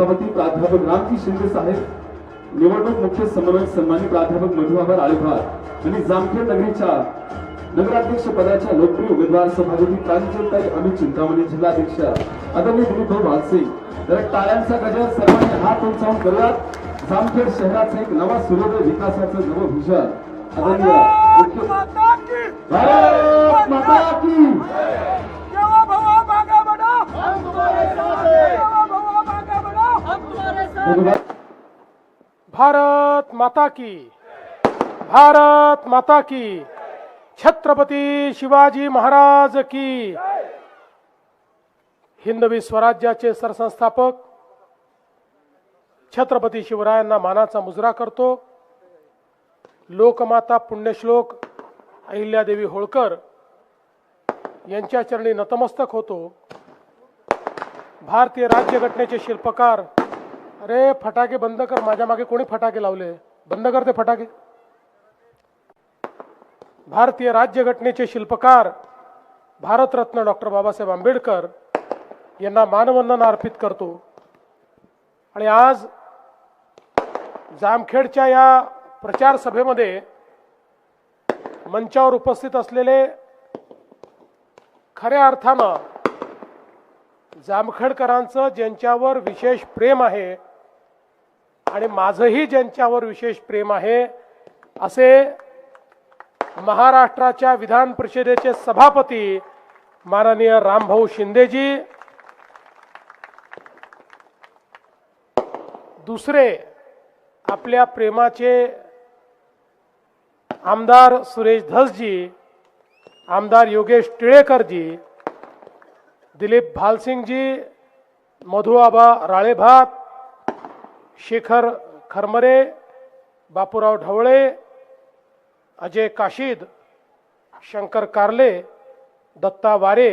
प्राध्यापक रामजी शिंदे साहेब निवडणूक मुख्य समन्वयक सन्मानित प्राध्यापक मधुबाबर आळेभार आणि जामखेड नगरीच्या नगराध्यक्ष पदाच्या लोकप्रिय उमेदवार सभापती प्रांजलताई अमित चिंतामणी जिल्हाध्यक्ष आदरणीय दिलीप भाऊ वालसिंग तर टाळ्यांचा गजर सर्वांनी हात उंचावून करूयात. जामखेड शहराचं एक नवा सूर्योदय विकासाचं नवं भूषण आदरणीय भारत माता की! भारत माता की। भारत माता की। छत्रपती शिवाजी महाराज की। हिंदवी स्वराज्याचे सरसंस्थापक छत्रपती शिवरायांना मानाचा मुजरा करतो. लोकमाता पुण्यश्लोक अहिल्यादेवी होळकर यांच्या चरणी नतमस्तक होतो. भारतीय राज्यघटनेचे शिल्पकार अरे फटाके बंद कर माझ्या मागे कोणी फटाके लावले? बंद कर ते फटाके. भारतीय राज्यघटनेचे शिल्पकार भारतरत्न डॉक्टर बाबासाहेब आंबेडकर यांना मानवंदना अर्पित करतो. आणि आज जामखेडच्या या प्रचार सभेमध्ये मंचावर उपस्थित असलेले खऱ्या अर्थानं जामखेडकरांचं ज्यांच्यावर विशेष प्रेम आहे आणि माझंही ज्यांच्यावर विशेष प्रेम आहे असे महाराष्ट्राच्या विधान परिषदेचे सभापती माननीय रामभाऊ शिंदेजी दुसरे आपल्या प्रेमाचे आमदार सुरेश धसजी आमदार योगेश टिळेकरजी दिलीप भालसिंगजी मधुआबा राळेभात शेखर खरमरे बापूराव ढवळे अजय काशीद शंकर कारले दत्ता वारे.